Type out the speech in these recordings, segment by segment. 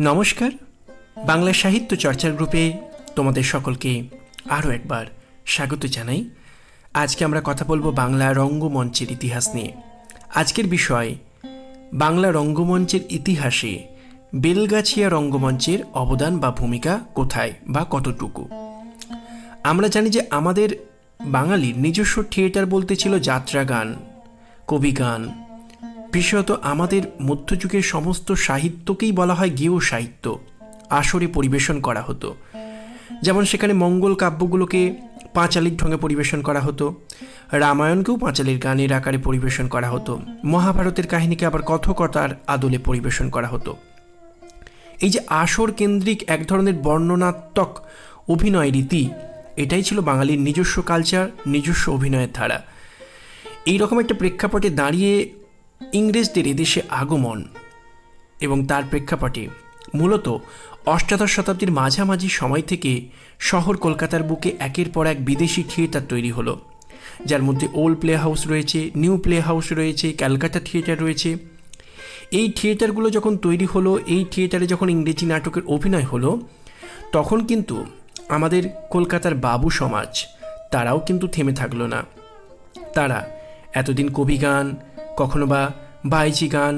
নমস্কার। বাংলা সাহিত্য চর্চার গ্রুপে তোমাদের সকলকে আরও একবার স্বাগত জানাই। আজকে আমরা কথা বলব বাংলা রঙ্গমঞ্চের ইতিহাস নিয়ে। আজকের বিষয়, বাংলা রঙ্গমঞ্চের ইতিহাসে বেলগাছিয়া রঙ্গমঞ্চের অবদান বা ভূমিকা কোথায় বা কতটুকু? আমরা জানি যে আমাদের বাঙালির নিজস্ব থিয়েটার বলতে ছিল যাত্রা গান কবি গান বিশেষত আমাদের মধ্যযুগের সমস্ত সাহিত্যকেই বলা হয় গেয় সাহিত্য, আসরে পরিবেশন করা হতো। যেমন সেখানে মঙ্গল কাব্যগুলোকে পাঁচালির ঢঙে পরিবেশন করা হতো, রামায়ণকেও পাঁচালির গানের আকারে পরিবেশন করা হতো, মহাভারতের কাহিনীকে আবার কথকতার আদলে পরিবেশন করা হতো। এই যে আসর কেন্দ্রিক এক ধরনের বর্ণনাত্মক অভিনয় রীতি, এটাই ছিল বাঙালির নিজস্ব কালচার নিজস্ব অভিনয়ের ধারা। এই রকম একটা প্রেক্ষাপটে দাঁড়িয়ে ইংরেজদের এদেশে আগমন এবং তার প্রেক্ষাপটে মূলত অষ্টাদশ শতাব্দীর মাঝামাঝি সময় থেকে শহর কলকাতার বুকে একের পর এক বিদেশি থিয়েটার তৈরি হলো, যার মধ্যে ওল্ড প্লে হাউস রয়েছে, নিউ প্লে হাউস রয়েছে, ক্যালকাটা থিয়েটার রয়েছে। এই থিয়েটারগুলো যখন তৈরি হলো, এই থিয়েটারে যখন ইংরেজি নাটকের অভিনয় হলো, তখন কিন্তু আমাদের কলকাতার বাবু সমাজ, তারাও কিন্তু থেমে থাকল না। তারা এতদিন কবি গান কখনো বা বাইজি গান,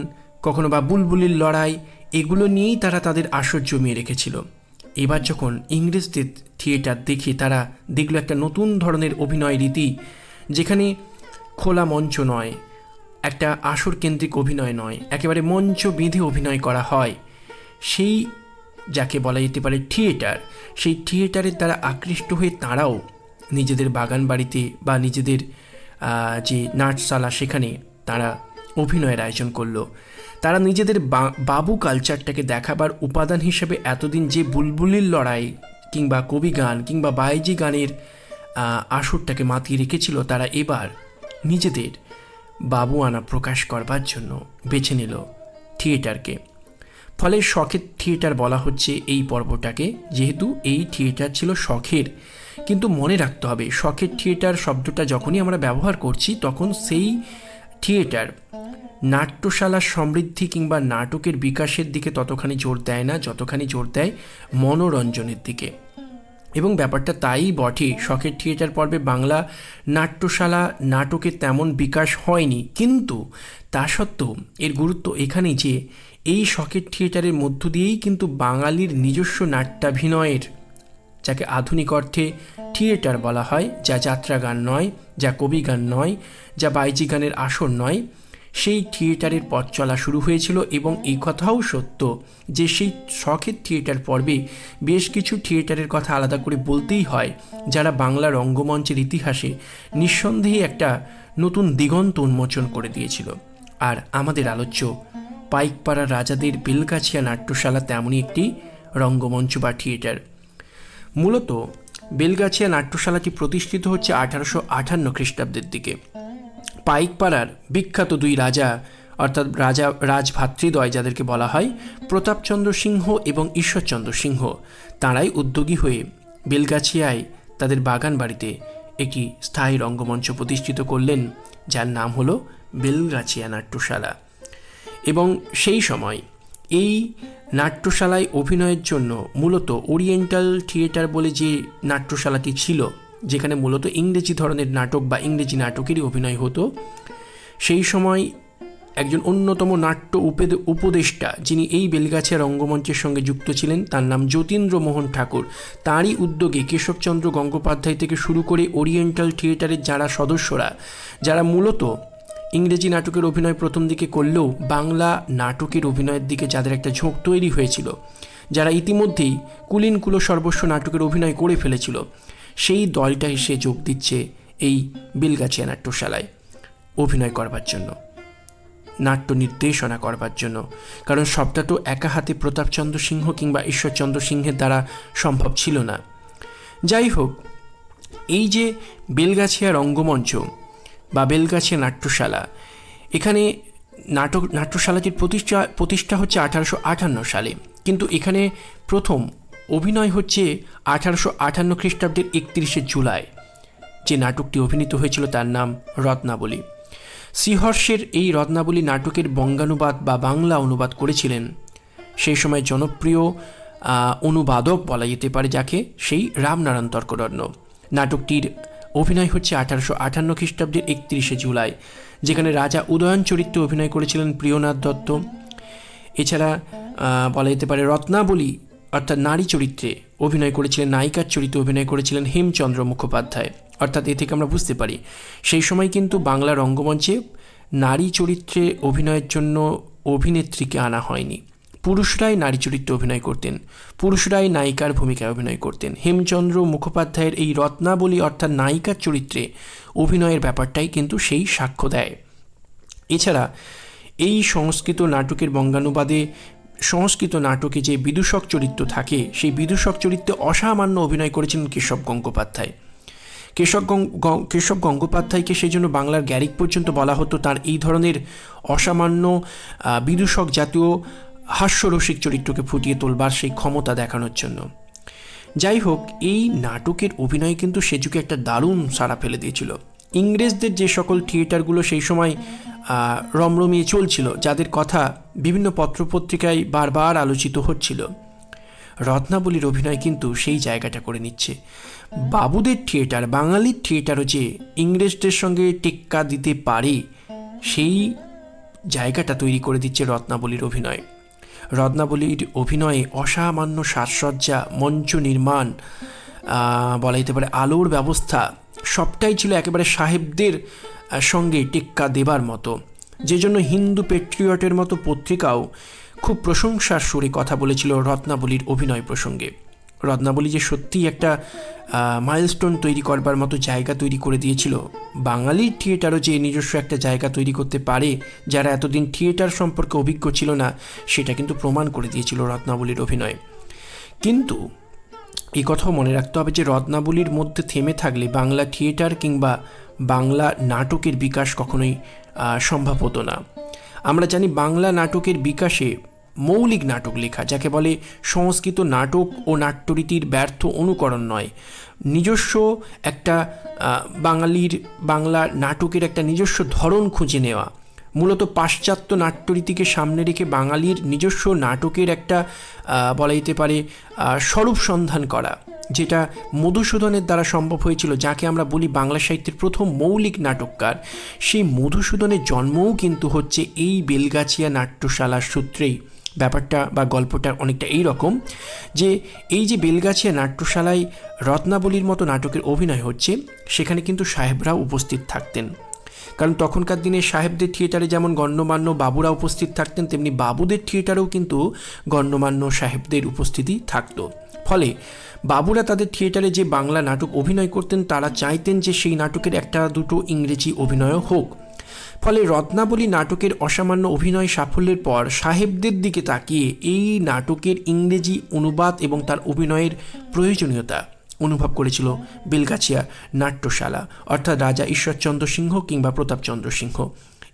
কখনো বা বুলবুলির লড়াই, এগুলো নিয়েই তারা তাদের আসর জমিয়ে রেখেছিল। এবার যখন ইংরেজদের থিয়েটার দেখে তারা দেখল একটা নতুন ধরনের অভিনয় রীতি, যেখানে খোলা মঞ্চ নয়, একটা আসর কেন্দ্রিক অভিনয় নয়, একেবারে মঞ্চ বেঁধে অভিনয় করা হয়, সেই যাকে বলা যেতে পারে থিয়েটার, সেই থিয়েটারের দ্বারা আকৃষ্ট হয়ে তাঁরাও নিজেদের বাগান বাড়িতে বা নিজেদের যে নাটশালা সেখানে তারা অভিনয়ের আয়োজন করল। তারা নিজেদের বাবু কালচারটাকে দেখাবার উপাদান হিসেবে এতদিন যে বুলবুলির লড়াই কিংবা কবি গান কিংবা বাইজি গানের আসরটাকে মাতিয়ে রেখেছিল, তারা এবার নিজেদের বাবু আনা প্রকাশ করবার জন্য বেছে নিল থিয়েটারকে। ফলে শখের থিয়েটার বলা হচ্ছে এই পর্বটাকে, যেহেতু এই থিয়েটার ছিল শখের। কিন্তু মনে রাখতে হবে, শখের থিয়েটার শব্দটা যখনই আমরা ব্যবহার করছি, তখন সেই থিয়েটার। নাট্যশালার সমৃদ্ধি কিংবা নাটকের বিকাশের দিকে ততখানি জোর দেয় না, যতখানি জোর দেয় মনোরঞ্জনের দিকে। এবং ব্যাপারটা তাই বটে, শখের থিয়েটার পর্বে বাংলা নাট্যশালা নাটকের তেমন বিকাশ হয়নি। কিন্তু তা সত্ত্বেও এর গুরুত্ব এখানেই যে, এই শখের থিয়েটারের মধ্য দিয়েই কিন্তু বাঙালির নিজস্ব নাট্যাভিনয়ের যাকে আধুনিক অর্থে থিয়েটার বলা হয়, যা যাত্রা গান নয়, যা কবি গান নয়, যা বাইজি গানের আসর নয়, সেই থিয়েটারের পথ চলা শুরু হয়েছিল এবং এই কথাও সত্য যে সেই শখের থিয়েটার পর্বে বেশ কিছু থিয়েটারের কথা আলাদা করে বলতেই হয়, যারা বাংলা রঙ্গমঞ্চের ইতিহাসে নিঃসন্দেহে একটা নতুন দিগন্ত উন্মোচন করে দিয়েছিল। আর আমাদের আলোচ্য পাইকপাড়া রাজাদের বেলগাছিয়া নাট্যশালা তেমনই একটি রঙ্গমঞ্চ বা থিয়েটার। মূলত বেলগাছিয়া নাট্যশালাটি প্রতিষ্ঠিত হচ্ছে আঠারোশো আটান্ন খ্রিস্টাব্দের দিকে। পাইকপাড়ার বিখ্যাত দুই রাজা, অর্থাৎ রাজা রাজভাতৃদ্বয় যাদেরকে বলা হয়, প্রতাপচন্দ্র সিংহ এবং ঈশ্বরচন্দ্র সিংহ, তাঁরাই উদ্যোগী হয়ে বেলগাছিয়ায় তাদের বাগান বাড়িতে একটি স্থায়ী রঙ্গমঞ্চ প্রতিষ্ঠিত করলেন, যার নাম হলো বেলগাছিয়া নাট্যশালা। এবং সেই সময় এই নাট্যশালায় অভিনয়ের জন্য মূলত ওরিয়েন্টাল থিয়েটার বলে যে নাট্যশালাটি ছিল, যেখানে মূলত ইংরেজি ধরনের নাটক বা ইংরেজি নাটকেরই অভিনয় হতো, সেই সময় একজন অন্যতম নাট্য উপেদ- উপদেষ্টা যিনি এই বেলগাছিয়া রঙ্গমঞ্চের সঙ্গে যুক্ত ছিলেন, তার নাম যতীন্দ্র মোহন ঠাকুর। তাঁরই উদ্যোগে কেশবচন্দ্র গঙ্গোপাধ্যায় থেকে শুরু করে ওরিয়েন্টাল থিয়েটারের যারা সদস্যরা, যারা মূলত ইংরেজি নাটকের অভিনয় প্রথম দিকে করলেও বাংলা নাটকের অভিনয়ের দিকে যাদের একটা ঝোঁক তৈরি হয়েছিল, যারা ইতিমধ্যেই কুলিন কুলো সর্বস্ব নাটকের অভিনয় করে ফেলেছিল, সেই দলটা এসে যোগ দিচ্ছে এই বেলগাছিয়া নাট্যশালায় অভিনয় করবার জন্য, নাট্য নির্দেশনা করবার জন্য, কারণ সবটা তো একা হাতে প্রতাপচন্দ্র সিংহ কিংবা ঈশ্বরচন্দ্র সিংহের দ্বারা সম্ভব ছিল না। যাই হোক, এই যে বেলগাছিয়া রঙ্গমঞ্চ বা বেলগাছিয়া নাট্যশালা। এখানে নাটক, নাট্যশালাটির প্রতিষ্ঠা প্রতিষ্ঠা হচ্ছে আঠারোশো আটান্ন সালে। কিন্তু এখানে প্রথম অভিনয় হচ্ছে আঠারোশো আটান্ন খ্রিস্টাব্দের একত্রিশে জুলাই। যে নাটকটি অভিনীত হয়েছিল তার নাম রত্নাবলী। শ্রীহর্ষের এই রত্নাবলী নাটকের বঙ্গানুবাদ বা বাংলা অনুবাদ করেছিলেন। সেই সময় জনপ্রিয় অনুবাদক বলা যেতে পারে যাকে, সেই রামনারায়ণ তর্করত্ন। নাটকটির অভিনয় হচ্ছে আঠারোশো আটান্ন খ্রিস্টাব্দের একত্রিশে জুলাই, যেখানে রাজা উদয়ন চরিত্রে অভিনয় করেছিলেন প্রিয়নাথ দত্ত। এছাড়া বলা যেতে পারে রত্নাবলী, অর্থাৎ নারী চরিত্রে অভিনয় করেছিলেন, নায়িকার চরিত্রে অভিনয় করেছিলেন হেমচন্দ্র মুখোপাধ্যায়। অর্থাৎ এ থেকে আমরা বুঝতে পারি, সেই সময় কিন্তু বাংলা রঙ্গমঞ্চে নারী চরিত্রে অভিনয়ের জন্য অভিনেত্রীকে আনা হয়নি। পুরুষরাই নারী চরিত্রে অভিনয় করতেন, পুরুষরাই নায়িকার ভূমিকায় অভিনয় করতেন। হেমচন্দ্র মুখোপাধ্যায়ের এই রত্নাবলী অর্থাৎ নায়িকার চরিত্রে অভিনয়ের ব্যাপারটাই কিন্তু সেই সাক্ষ্য দেয়। এছাড়া এই সংস্কৃত নাটকের বঙ্গানুবাদে সংস্কৃত নাটকে যে বিদূষক চরিত্র থাকে, সেই বিদূষক চরিত্রে অসামান্য অভিনয় করেছেন কেশব গঙ্গোপাধ্যায়। কেশব কেশব গঙ্গোপাধ্যায়কে সেই জন্য বাংলার গ্যারিক পর্যন্ত বলা হতো তার এই ধরনের অসামান্য বিদূষক জাতীয় হাস্যরসিক চরিত্রকে ফুটিয়ে তোলবার সেই ক্ষমতা দেখানোর জন্য। যাই হোক, এই নাটকের অভিনয় কিন্তু সেজুকে একটা দারুণ সাড়া ফেলে দিয়েছিল। ইংরেজদের যে সকল থিয়েটারগুলো সেই সময় রমরমিয়ে চলছিল, যাদের কথা বিভিন্ন পত্রপত্রিকায় বারবার আলোচিত হচ্ছিল। রত্নাবলীর অভিনয় কিন্তু সেই জায়গাটা করে নিচ্ছে। বাবুদের থিয়েটার, বাঙালির থিয়েটারও যে ইংরেজদের সঙ্গে টেক্কা দিতে পারে, সেই জায়গাটা তৈরি করে দিচ্ছে রত্নাবলীর অভিনয়। রত্নাবলীর অভিনয়ে অসামান্য সাজসজ্জা, মঞ্চ নির্মাণ বলা যেতে পারে আলোর ব্যবস্থা, সবটাই ছিল একেবারে সাহেবদের সঙ্গে টেক্কা দেবার মতো। যে জন্য হিন্দু পেট্রিয়টের মতো পত্রিকাও খুব প্রশংসার সুরে কথা বলেছিল রত্নাবলীর অভিনয় প্রসঙ্গে। রত্নাবলী যে সত্যিই একটা মাইলস্টোন তৈরি করবার মতো জায়গা তৈরি করে দিয়েছিল। বাঙালির থিয়েটারও যে নিজস্ব একটা জায়গা তৈরি করতে পারে, যারা এতদিন থিয়েটার সম্পর্কে অভিজ্ঞ ছিল না, সেটা কিন্তু প্রমাণ করে দিয়েছিল রত্নাবলীর অভিনয়। কিন্তু এই কথাও মনে রাখতে হবে যে রত্নাবলীর মধ্যে থেমে থাকলে বাংলা থিয়েটার কিংবা বাংলা নাটকের বিকাশ কখনোই সম্ভব হতো না। আমরা জানি বাংলা নাটকের বিকাশে মৌলিক নাটক লেখা, যাকে বলে সংস্কৃত নাটক ও নাট্যরীতির ব্যর্থ অনুকরণ নয়। নিজস্ব একটা বাঙালির, বাংলা নাটকের একটা নিজস্ব ধরন খুঁজে নেওয়া। মূলত পাশ্চাত্য নাট্যরীতিকে সামনে রেখে বাঙালির নিজস্ব নাটকের একটা বলা যেতে পারে স্বরূপ সন্ধান করা, যেটা মধুসূদনের দ্বারা সম্ভব হয়েছিল, যাকে আমরা বলি বাংলা সাহিত্যের প্রথম মৌলিক নাটককার। সেই মধুসূদনের জন্মও কিন্তু হচ্ছে এই বেলগাছিয়া নাট্যশালার সূত্রেই। ব্যাপারটা বা গল্পটা অনেকটা এই রকম যে এই যে বেলগাছিয়া নাট্যশালায় রত্নাবলীর মতো নাটকের অভিনয় হচ্ছে, সেখানে কিন্তু সাহেবরাও উপস্থিত থাকতেন। কারণ তখনকার দিনে সাহেবদের থিয়েটারে যেমন গণ্যমান্য বাবুরা উপস্থিত থাকতেন, তেমনি বাবুদের থিয়েটারেও কিন্তু গণ্যমান্য সাহেবদের উপস্থিতি থাকতো। ফলে বাবুরা তাদের থিয়েটারে যে বাংলা নাটক অভিনয় করতেন, তারা চাইতেন যে সেই নাটকের একটা দুটো ইংরেজি অভিনয়ও হোক। ফলে রত্নাবলী নাটকের অসামান্য অভিনয় সাফল্যের পর সাহেবদের দিকে তাকিয়ে এই নাটকের ইংরেজি অনুবাদ এবং তার অভিনয়ের প্রয়োজনীয়তা অনুভব করেছিল বেলগাছিয়া নাট্যশালা, অর্থাৎ রাজা ঈশ্বরচন্দ্র সিংহ কিংবা প্রতাপচন্দ্র সিংহ।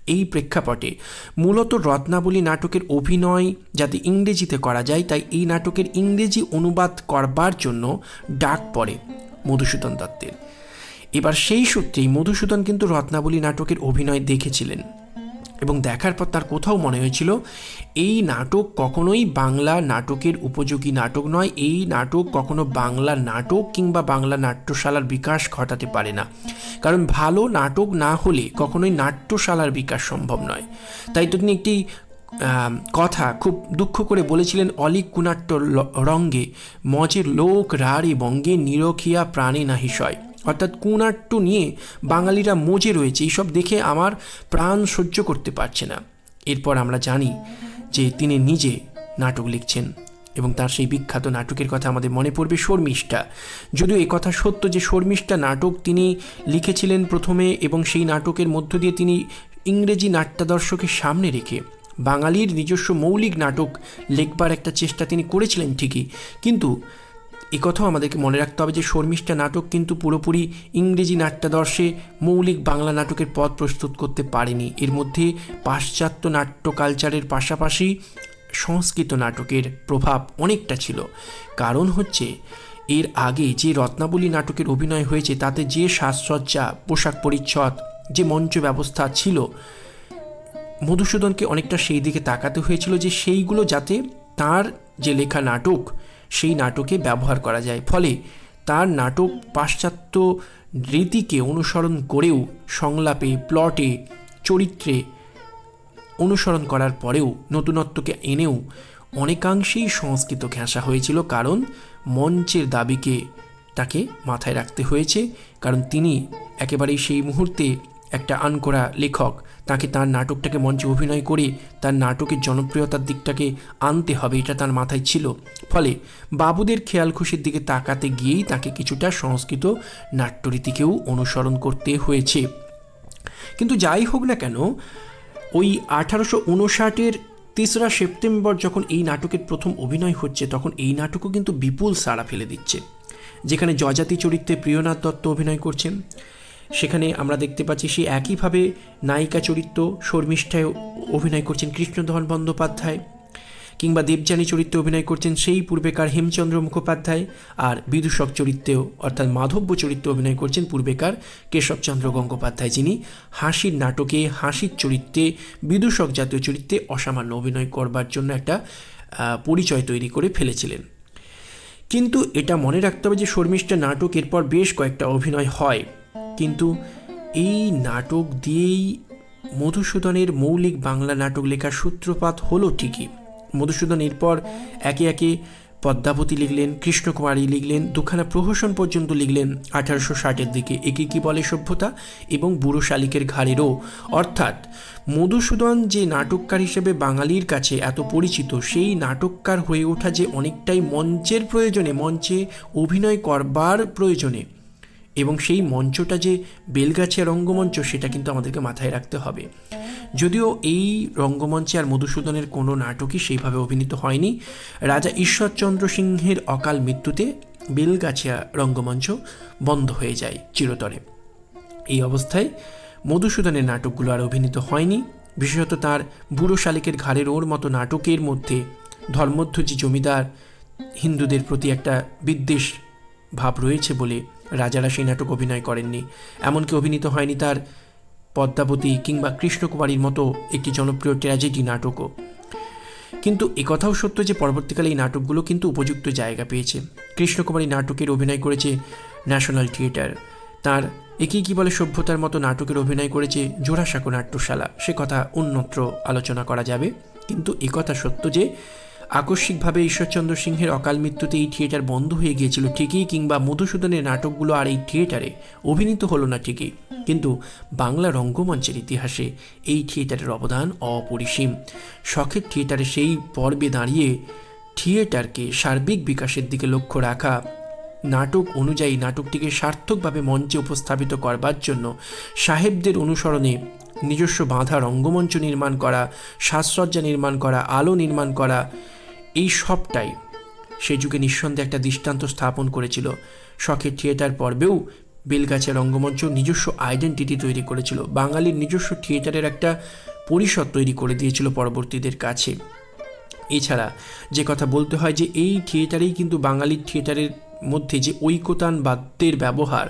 এই প্রেক্ষাপটে মূলত রত্নাবলী নাটকের অভিনয় যাতে ইংরেজিতে করা যায়, তাই এই নাটকের ইংরেজি অনুবাদ করবার জন্য ডাক পড়ে মধুসূদন দত্তের। এবার সেই সূত্রেই মধুসূদন কিন্তু রত্নাবলী নাটকের অভিনয় দেখেছিলেন। এবং দেখার পর তার কোথাও মনে হয়েছিল, এই নাটক কখনোই বাংলা নাটকের উপযোগী নাটক নয়, এই নাটক কখনো বাংলা নাটক কিংবা বাংলা নাট্যশালার বিকাশ ঘটাতে পারে না। কারণ ভালো নাটক না হলে কখনোই নাট্যশালার বিকাশ সম্ভব নয়। তাই তো তিনি একটি কথা খুব দুঃখ করে বলেছিলেন, অলিক কুনাট্য রঙ্গে মজের লোক রাড়ে বঙ্গে নিরখিয়া প্রাণে নাহিসয় অর্থাৎ কুনাট্য নিয়ে বাঙালিরা মজে রয়েছে, এইসব দেখে আমার প্রাণ সহ্য করতে পারছে না। এরপর আমরা জানি যে তিনি নিজে নাটক লিখছেন এবং তার সেই বিখ্যাত নাটকের কথা আমাদের মনে পড়বে শর্মিষ্ঠা। যদিও কথা সত্য যে শর্মিষ্ঠা নাটক তিনি লিখেছিলেন প্রথমে এবং সেই নাটকের মধ্য দিয়ে তিনি ইংরেজি নাট্যাদর্শকের সামনে রেখে বাঙালির নিজস্ব মৌলিক নাটক লেখবার একটা চেষ্টা তিনি করেছিলেন ঠিকই, কিন্তু কথাও আমাদেরকে মনে রাখতে হবে যে শর্মিষ্ঠা নাটক কিন্তু পুরোপুরি ইংরেজি নাট্যাদর্শে মৌলিক বাংলা নাটকের পথ প্রস্তুত করতে পারেনি। এর মধ্যে পাশ্চাত্য নাট্য কালচারের পাশাপাশি সংস্কৃত নাটকের প্রভাব অনেকটা ছিল। কারণ হচ্ছে, এর আগে যে রত্নাবলী নাটকের অভিনয় হয়েছে, তাতে যে সাজসজ্জা, পোশাক পরিচ্ছদ, যে মঞ্চ ব্যবস্থা ছিল, মধুসূদনকে অনেকটা সেই দিকে তাকাতে হয়েছিল যে সেইগুলো যাতে তার যে লেখা নাটক সেই নাটকে ব্যবহার করা যায়। ফলে তার নাটক পাশ্চাত্য রীতিকে অনুসরণ করেও, সংলাপে, প্লটে, চরিত্রে অনুসরণ করার পরেও, নতুনত্বকে এনেও অনেকাংশেই সংস্কৃত ঘেঁষা হয়েছিল কারণ মঞ্চের দাবিকে তাকে মাথায় রাখতে হয়েছে। কারণ তিনি একেবারেই সেই মুহূর্তে একটা আনকরা লেখক। তাকে তার নাটকটাকে মঞ্চে অভিনয় করে তার নাটকের জনপ্রিয়তার দিকটাকে আনতে হবে, এটা তার মাথায় ছিল। ফলে বাবুদের খেয়াল খুশির দিকে তাকাতে গিয়েই তাকে কিছুটা সংস্কৃত নাট্যরীতিকেও অনুসরণ করতে হয়েছে। কিন্তু যাই হোক না কেন, ওই আঠারোশো উনষাটের তেসরা সেপ্টেম্বর যখন এই নাটকের প্রথম অভিনয় হচ্ছে, তখন এই নাটকও কিন্তু বিপুল সাড়া ফেলে দিচ্ছে। যেখানে জজাতি চরিত্রে প্রিয়নাথ দত্ত অভিনয় করছেন সেখানে আমরা দেখতে পাচ্ছি সে একইভাবে নায়িকা চরিত্র শর্মিষ্ঠায় অভিনয় করছেন কৃষ্ণধন বন্দ্যোপাধ্যায় কিংবা দেবযানী চরিত্রে অভিনয় করছেন সেই পূর্বেকার হেমচন্দ্র মুখোপাধ্যায় আর বিদূষক চরিত্রেও অর্থাৎ মাধব্য চরিত্রে অভিনয় করছেন পূর্বেকার কেশবচন্দ্র গঙ্গোপাধ্যায়, যিনি হাসির নাটকে, হাসির চরিত্রে, বিদূষক জাতীয় চরিত্রে অসামান্য অভিনয় করবার জন্য একটা পরিচয় তৈরি করে ফেলেছিলেন। কিন্তু এটা মনে রাখতে হবে যে শর্মিষ্ঠা নাটক এরপর বেশ কয়েকটা অভিনয় হয়। কিন্তু এই নাটক দিয়েই মধুসূদনের মৌলিক বাংলা নাটক লেখার সূত্রপাত হলো ঠিকই। মধুসূদন এরপর একে একে পদ্মাবতী লিখলেন, কৃষ্ণকুমারী লিখলেন, দুখানা প্রহসন পর্যন্ত লিখলেন আঠারোশো ষাটের দিকে। একে কি বলে সভ্যতা? এবং বুড়ো শালিকের ঘাড়েরও। অর্থাৎ মধুসূদন যে নাটককার হিসেবে বাঙালির কাছে এত পরিচিত, সেই নাটককার হয়ে ওঠা যে অনেকটাই মঞ্চের প্রয়োজনে, মঞ্চে অভিনয় করবার প্রয়োজনে এবং সেই মঞ্চটা যে বেলগাছিয়া রঙ্গমঞ্চ, সেটা কিন্তু আমাদেরকে মাথায় রাখতে হবে। যদিও এই রঙ্গমঞ্চে আর মধুসূদনের কোনো নাটকই সেইভাবে অভিনীত হয়নি। রাজা ঈশ্বরচন্দ্র সিংহের অকাল মৃত্যুতে বেলগাছিয়া রঙ্গমঞ্চ বন্ধ হয়ে যায় চিরতরে। এই অবস্থায় মধুসূদনের নাটকগুলো আর অভিনীত হয়নি। বিশেষত তার বুড়ো শালিকের ঘাড়ের ওর মতো নাটকের মধ্যে ধর্মধ্বজি জমিদার হিন্দুদের প্রতি একটা বিদ্বেষ ভাব রয়েছে বলে রাজারা সেই নাটক অভিনয় করেননি। এমনকি অভিনীত হয়নি তার পদ্মাবতী কিংবা কৃষ্ণকুমারীর মতো একটি জনপ্রিয় ট্র্যাজেডি নাটকও। কিন্তু একথাও সত্য যে পরবর্তীকালে এই নাটকগুলো কিন্তু উপযুক্ত জায়গা পেয়েছে। কৃষ্ণকুমারী নাটকের অভিনয় করেছে ন্যাশনাল থিয়েটার। তার একই কি বলে সভ্যতার মতো নাটকের অভিনয় করেছে জোড়াসাঁকো নাট্যশালা। সে কথা অন্যত্র আলোচনা করা যাবে। কিন্তু একথা সত্য যে আকস্মিকভাবে ঈশ্বরচন্দ্র সিংহের অকাল মৃত্যুতে এই থিয়েটার বন্ধ হয়ে গিয়েছিল ঠিকই, কিংবা মধুসূদনের নাটকগুলো আর এই থিয়েটারে অভিনীত হলো না ঠিকই। কিন্তু বাংলা রঙ্গমঞ্চের ইতিহাসে এই থিয়েটারের অবদান অপরিসীম। শখের থিয়েটারে সেই পর্বে দাঁড়িয়ে থিয়েটারকে সার্বিক বিকাশের দিকে লক্ষ্য রাখা, নাটক অনুযায়ী নাটকটিকে সার্থকভাবে মঞ্চে উপস্থাপিত করবার জন্য সাহেবদের অনুসরণে নিজস্ব বাঁধা রঙ্গমঞ্চ নির্মাণ করা, সাজসজ্জা নির্মাণ করা, আলো নির্মাণ করা এই সবটাই সে যুগে নিঃসন্দেহে একটা দৃষ্টান্ত স্থাপন করেছিল। শখের থিয়েটার পর্বেও বেলগাছের রঙ্গমঞ্চ নিজস্ব আইডেন্টিটি তৈরি করেছিল। বাঙালির নিজস্ব থিয়েটারের একটা পরিষদ তৈরি করে দিয়েছিল পরবর্তীদের কাছে। এছাড়া যে কথা বলতে হয় যে এই থিয়েটারেই কিন্তু বাঙালির থিয়েটারের মধ্যে যে ঐকতান বাদ্যের ব্যবহার,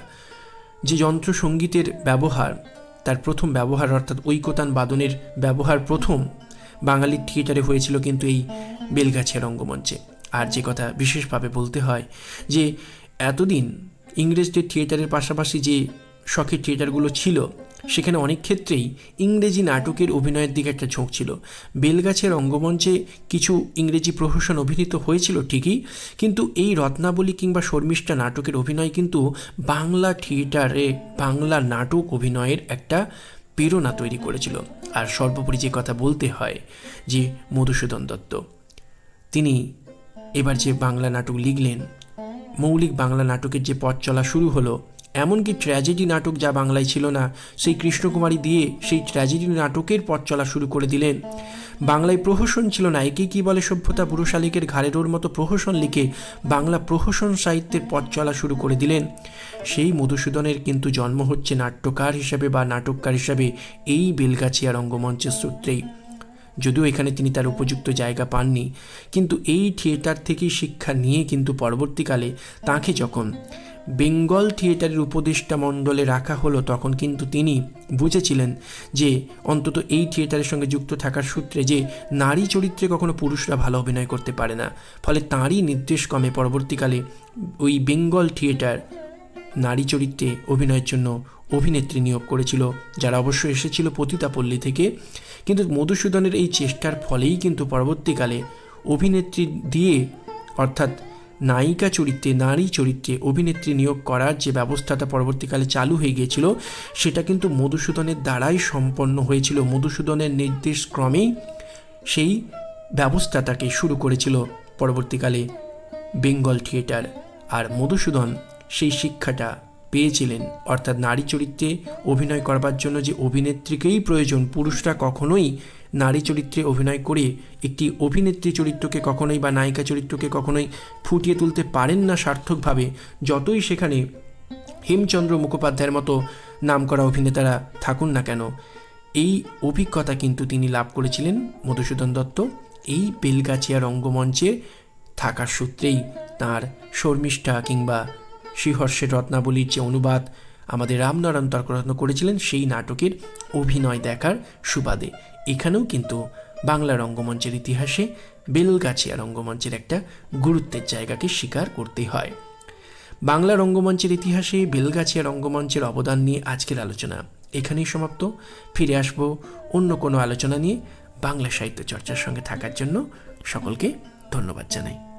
যে যন্ত্র সঙ্গীতের ব্যবহার, তার প্রথম ব্যবহার অর্থাৎ ঐকতান বাদনের ব্যবহার প্রথম বাঙালির থিয়েটারে হয়েছিল কিন্তু এই বেলগাছিয়া রঙ্গমঞ্চে। আর যে কথা বিশেষভাবে বলতে হয় যে, এতদিন ইংরেজদের থিয়েটারের পাশাপাশি যে শখের থিয়েটারগুলো ছিল, সেখানে অনেক ক্ষেত্রেই ইংরেজি নাটকের অভিনয়ের দিকে একটা ঝোঁক ছিল। বেলগাছের রঙ্গমঞ্চে কিছু ইংরেজি প্রহসন অভিনীত হয়েছিল ঠিকই, কিন্তু এই রত্নাবলী কিংবা শর্মিষ্ঠা নাটকের অভিনয় কিন্তু বাংলা থিয়েটারে বাংলা নাটক অভিনয়ের একটা প্রেরণা তৈরি করেছিল। আর সর্বোপরি যে কথা বলতে হয় যে, মধুসূদন দত্ত। তিনি এবার যে বাংলা নাটক লিখলেন, মৌলিক বাংলা নাটকের যে পথ চলা শুরু হলো, এমনকি ট্র্যাজেডি নাটক যা বাংলায় ছিল না, সেই কৃষ্ণকুমারী দিয়ে সেই ট্র্যাজেডি নাটকের পথ চলা শুরু করে দিলেন। বাংলায় প্রহসন ছিল না, একে কি বলে সভ্যতা পুরুষ শালিকের ঘাড়ের মতো প্রহসন লিখে বাংলা প্রহসন সাহিত্যের পথ চলা শুরু করে দিলেন। সেই মধুসূদনের কিন্তু জন্ম হচ্ছে নাট্যকার হিসাবে বা নাটককার হিসাবে এই বেলগাছিয়া রঙ্গমঞ্চের সূত্রেই। যদিও এখানে তিনি তার উপযুক্ত জায়গা পাননি, কিন্তু এই থিয়েটার থেকেই শিক্ষা নিয়ে কিন্তু পরবর্তীকালে তাকে যখন বেঙ্গল থিয়েটারের উপদেষ্টা মণ্ডলে রাখা হলো, তখন কিন্তু তিনি বুঝেছিলেন যে অন্তত এই থিয়েটারের সঙ্গে যুক্ত থাকার সূত্রে যে নারী চরিত্রে কখনো পুরুষরা ভালো অভিনয় করতে পারে না। ফলে তাঁরই নির্দেশ কমে পরবর্তীকালে ওই বেঙ্গল থিয়েটার নারী চরিত্রে অভিনয়ের জন্য অভিনেত্রী নিয়োগ করেছিল, যারা অবশ্য এসেছিল পতিতাপল্লী থেকে। কিন্তু মধুসূদনের এই চেষ্টার ফলেই কিন্তু পরবর্তীকালে অভিনেত্রী দিয়ে, অর্থাৎ নায়িকা চরিত্রে, নারী চরিত্রে অভিনেত্রী নিয়োগ করার যে ব্যবস্থাটা পরবর্তীকালে চালু হয়ে গিয়েছিল, সেটা কিন্তু মধুসূদনের দ্বারাই সম্পন্ন হয়েছিল। মধুসূদনের নির্দেশ ক্রমেই সেই ব্যবস্থাটাকে শুরু করেছিল পরবর্তীকালে বেঙ্গল থিয়েটার। আর মধুসূদন সেই শিক্ষাটা পেয়েছিলেন। অর্থাৎ নারী চরিত্রে অভিনয় করবার জন্য যে অভিনেত্রীকেই প্রয়োজন, পুরুষরা কখনোই নারী চরিত্রে অভিনয় করে একটি অভিনেত্রী চরিত্রকে কখনোই বা নায়িকা চরিত্রকে কখনোই ফুটিয়ে তুলতে পারেন না সার্থকভাবে। যতই সেখানে হেমচন্দ্র মুখোপাধ্যায়ের মতো নামকরা অভিনেতারা থাকুন না কেন, এই অভিজ্ঞতা কিন্তু তিনি লাভ করেছিলেন মধুসূদন দত্ত। এই বেলগাছিয়া রঙ্গমঞ্চে থাকার সূত্রেই তার শর্মিষ্ঠা কিংবা শ্রীহর্ষের রত্নাবলীর যে অনুবাদ আমাদের রামনারায়ণ তর্করত্ন করেছিলেন, সেই নাটকের অভিনয় দেখার সুবাদে। এখানেও কিন্তু বাংলা রঙ্গমঞ্চের ইতিহাসে বেলগাছিয়া রঙ্গমঞ্চের একটা গুরুত্বের জায়গাকে স্বীকার করতে হয়। বাংলা রঙ্গমঞ্চের ইতিহাসে বেলগাছিয়া রঙ্গমঞ্চের অবদান নিয়ে আজকের আলোচনা এখানেই সমাপ্ত। ফিরে আসব অন্য কোনো আলোচনা নিয়ে বাংলা সাহিত্য চর্চার সঙ্গে থাকার জন্য। সকলকে ধন্যবাদ জানাই।